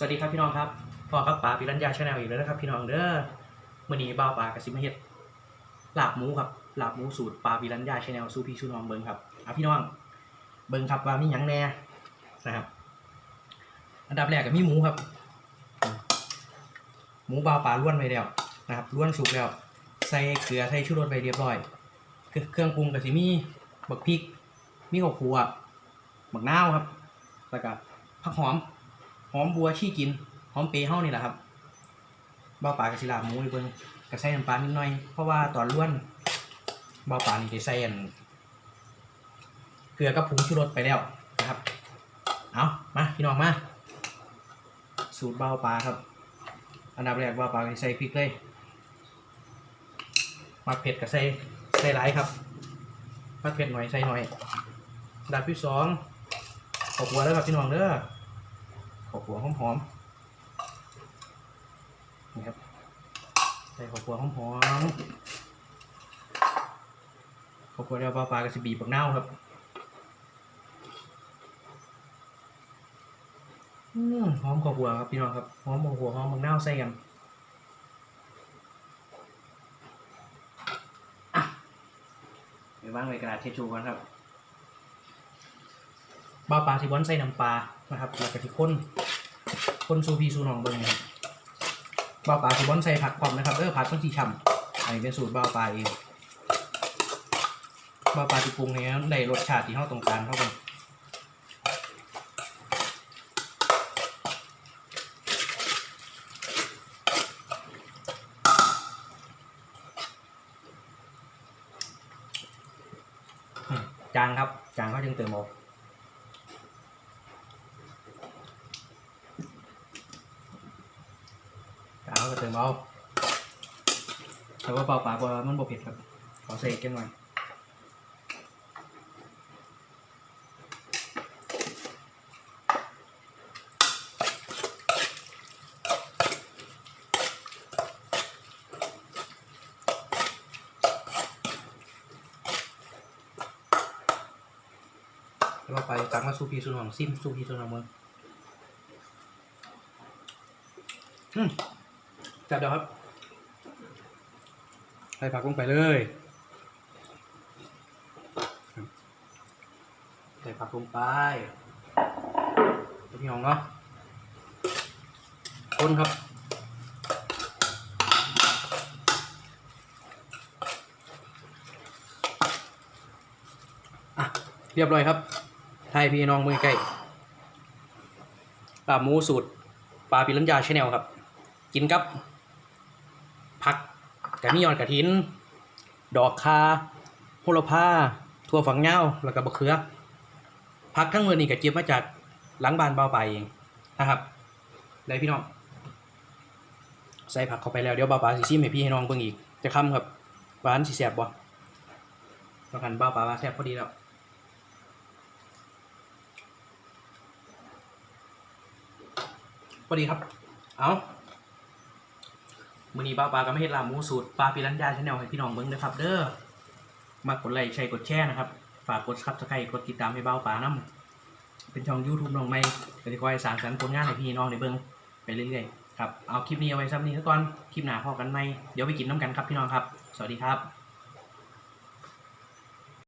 สวัสดีครับพี่น้องครับพอครับป๋าปิรัญญาชาแนลอีกแล้วนะครับพี่น้องเด้อมื่อนี้บ่าวป๋ากับซิมาเฮ็ดลาบหมูครับลาบหมูสูตรป๋าปิรัญญาชาแนลสูพี่สูน้องเบิ่งครับอะพี่น้องเบิ่งครับว่ามีหยังแน่นะครับ อันดับแรกก็มีหมูครับ หมูบ่าวป๋าล้วนไว้แล้วนะครับล้วนสุกแล้ว ใส่เกลือใส่ชูรสไปเรียบร้อย เครื่องปรุงก็สิมีบักพริก มีข้าวคั่วบักนาวครับแล้วก็ผักหอม หอมบัวชี้กิน หอมเปรี้ยวเฮานี่แหละครับเบาปลากระสิลาบหมูนี่เบิ่งกระใส่น้ำปลานิดหน่อย เพราะว่าตอนล้วนเบาปลานี่ได้ใส่อันเกลือกับผงชูรสไปแล้วนะครับ เอามาพี่น้องมา สูตรเบาปลาครับ อันดับแรกเบาปลาก็สิใส่พริกเลยมาเผ็ดกับใส่ใส่หลายครับมาเผ็ดหน่อยใส่หน่อยดับที่สองขอบหัวแล้วครับพี่น้องเด้อ ขอบหัวหอมๆนี่ครับ ใส่ขบหัวหอมๆขอบหัวเดียวปลาปลากระสิบีบักเน่าครับอืมหอมขบหัวครับพี่น้องครับหอมขอบหัวหอมบักเน่าใส่กันไปวางไว้กระดาษเช็ดชูกันครับ บ้าปลาสิบอนใส่น้ำปลานะครับแล้วก็ที่ข้นคนซูพีซูนองเบิ้งนะครับบ่าปลาคือบอนใส่ผักความนะครับเออผักต้องสีฉ่ำอันนี้เป็นสูตรบ่าปลาเองบ่าปลาที่ปรุงเนี่ยได้รสชาติที่เฮาต้องการเข้ากันจางครับ จางเขาจึงเติมเอา กาวก็เติมเอาแต่ว่าเปล่าปลาเพราะว่ามันบ่เผ็ดครับ ขอใส่กันหน่อยแล้วไปตักมาซูพีซูนองซิมซูพีซูนองมึงอืม จับเดี๋ยวครับใส่ผักลงไปเลยใส่ผักลงไปพี่น้องเนาะคนครับอะเรียบร้อยครับไทยพี่น้องมือใกล้ลาบหมูสูตรปลาปิรัญญาชาแนลครับ กินกับ ผักกระมียอนกระถิน ดอกคาโหระพาทั่วฝักยาวแล้วก็บะเขือผักทั้งหมดนี่ก็เก็บมาจากหลังบ้านเบาไปเองนะครับเลยพี่น้อง ใส่ผักเข้าไปแล้วเดี๋ยวเบาปลาสิชิมให้พี่ให้น้องเบิ่งอีก จะค้ำครับหวานสิแซ่บบ่ต้องหันเบาปลาว่าแซ่บพอดีแล้วพอดีครับ เอา มือนี้ป้าปลาก็ไม่เห็นลาหมูสูตรปลาปิรัญญาชาแนลให้พี่น้องเบิ้งนะครับ เด้อมากดไลค์ใช้กดแชร์นะครับ ฝากกดซับสไครต์กดติดตามให้เบ้าปลาน้ำเป็นช่องยูทูบน้องใหม่ก็จะคอยสารสรรผลงานให้พี่น้องในเบิ้งไปเรื่อยๆครับเอาคลิปนี้เอาไว้ซ้ำนี้ซะก่อนคลิปหน้าพอกันไหมเดี๋ยวไปกินน้ำกันครับพี่น้องครับ สวัสดีครับ